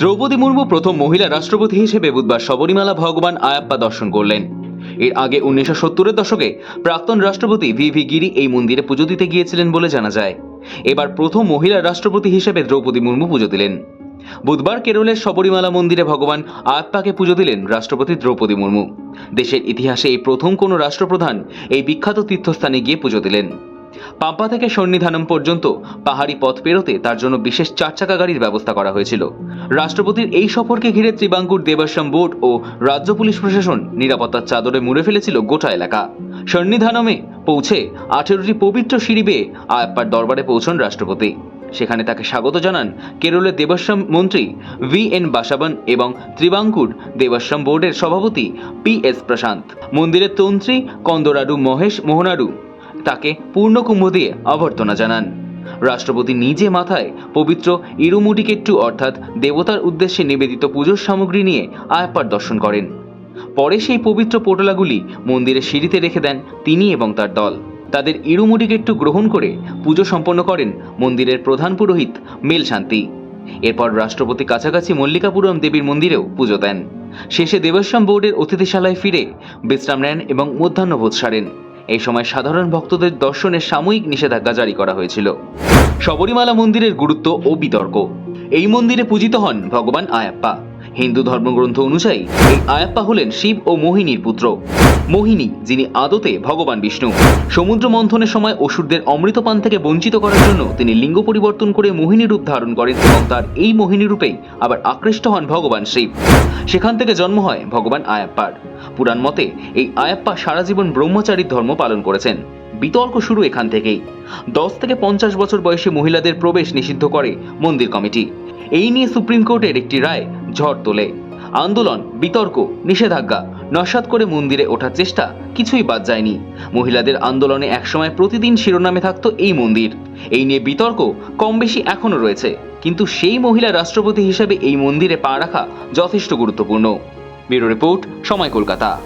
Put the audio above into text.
দ্রৌপদী মুর্মু প্রথম মহিলা রাষ্ট্রপতি হিসেবে বুধবার শবরীমালা ভগবান আয়াপ্পা দর্শন করলেন। এর আগে উনিশশো সত্তরের দশকে প্রাক্তন রাষ্ট্রপতি ভি ভি গিরি এই মন্দিরে পুজো দিতে গিয়েছিলেন বলে জানা যায়। এবার প্রথম মহিলা রাষ্ট্রপতি হিসেবে দ্রৌপদী মুর্মু পুজো দিলেন। বুধবার কেরলের শবরীমালা মন্দিরে ভগবান আয়াপ্পাকে পুজো দিলেন রাষ্ট্রপতি দ্রৌপদী মুর্মু। দেশের ইতিহাসে এই প্রথম কোনো রাষ্ট্রপ্রধান এই বিখ্যাত তীর্থস্থানে গিয়ে পুজো দিলেন। পাম্পা থেকে সন্নিধানম পর্যন্ত পাহাড়ি পথ পেরোতে তার জন্য বিশেষ চার চাকা গাড়ির ব্যবস্থা করা হয়েছিল। রাষ্ট্রপতির এই সফরকে ঘিরে ত্রিবাঙ্কুর দেবাশ্রম বোর্ড ও রাজ্য পুলিশ প্রশাসন নিরাপত্তার চাদরে মুড়ে ফেলেছিল গোটা এলাকা। সন্নিধানমে পৌঁছে আঠেরোটি পবিত্র সিঁড়ি বেয়ে আয়াপ্পার দরবারে পৌঁছন রাষ্ট্রপতি। সেখানে তাকে স্বাগত জানান কেরলের দেবাশ্রম মন্ত্রী ভি এন বাসাবন এবং ত্রিবাঙ্কুর দেবাশ্রম বোর্ডের সভাপতি পি এস প্রশান্ত। মন্দিরের তন্ত্রী কন্দরাডু মহেশ মোহনাডু তাকে পূর্ণকুম্ভ দিয়ে অভ্যর্থনা জানান। রাষ্ট্রপতি নিজে মাথায় পবিত্র ইরুমুটিকেট্টু অর্থাৎ দেবতার উদ্দেশ্যে নিবেদিত পুজোর সামগ্রী নিয়ে আয়াপ্পার দর্শন করেন। পরে সেই পবিত্র পোটলাগুলি মন্দিরের সিঁড়িতে রেখে দেন তিনি এবং তার দল। তাদের ইরুমুটিকেট্টু গ্রহণ করে পুজো সম্পন্ন করেন মন্দিরের প্রধান পুরোহিত মেল শান্তি এরপর রাষ্ট্রপতি কাছাকাছি মল্লিকাপুরম দেবীর মন্দিরেও পুজো দেন। শেষে দেবাশ্রম বোর্ডের অতিথিশালায় ফিরে বিশ্রাম নেন এবং মধ্যাহ্নভোজ সারেন। এই সময় সাধারণ ভক্তদের দর্শনে সাময়িক নিষেধাজ্ঞা জারি করা হয়েছিল। শবরীমালা মন্দিরের গুরুত্ব ও বিতর্ক। এই মন্দিরে পূজিত হন ভগবান আয়াপ্পা। হিন্দু ধর্মগ্রন্থ অনুযায়ী, এই আয়াপ্পা হলেন শিব ও মোহিনীর পুত্র। মোহিনী, যিনি আদতে ভগবান বিষ্ণু। সমুদ্র মন্থনের সময় অসুরদের অমৃতপান থেকে বঞ্চিত করার জন্য তিনি লিঙ্গ পরিবর্তন করে মোহিনী রূপ ধারণ করেন এবং তার এই মোহিনী রূপেই আবার আকৃষ্ট হন ভগবান শিব। সেখান থেকে জন্ম হয় ভগবান আয়াপ্পার। পুরাণ মতে, এই আয়াপ্পা সারা জীবন ব্রহ্মচারীর ধর্ম পালন করেছেন। বিতর্ক শুরু এখান থেকেই। দশ থেকে পঞ্চাশ বছর বয়সী মহিলাদের প্রবেশ নিষিদ্ধ করে মন্দির কমিটি। এই নিয়ে সুপ্রিম কোর্টের একটি রায় ঝড় তোলে। আন্দোলন, বিতর্ক, নিষেধাজ্ঞা নস্বাত করে মন্দিরে ওঠার চেষ্টা কিছুই বাদ যায়নি। মহিলাদের আন্দোলনে একসময় প্রতিদিন শিরোনামে থাকত এই মন্দির। এই নিয়ে বিতর্ক কম বেশি এখনও রয়েছে। কিন্তু সেই মহিলা রাষ্ট্রপতি হিসেবে এই মন্দিরে পা রাখা যথেষ্ট গুরুত্বপূর্ণ। ব্যুরো রিপোর্ট সময় কলকাতা।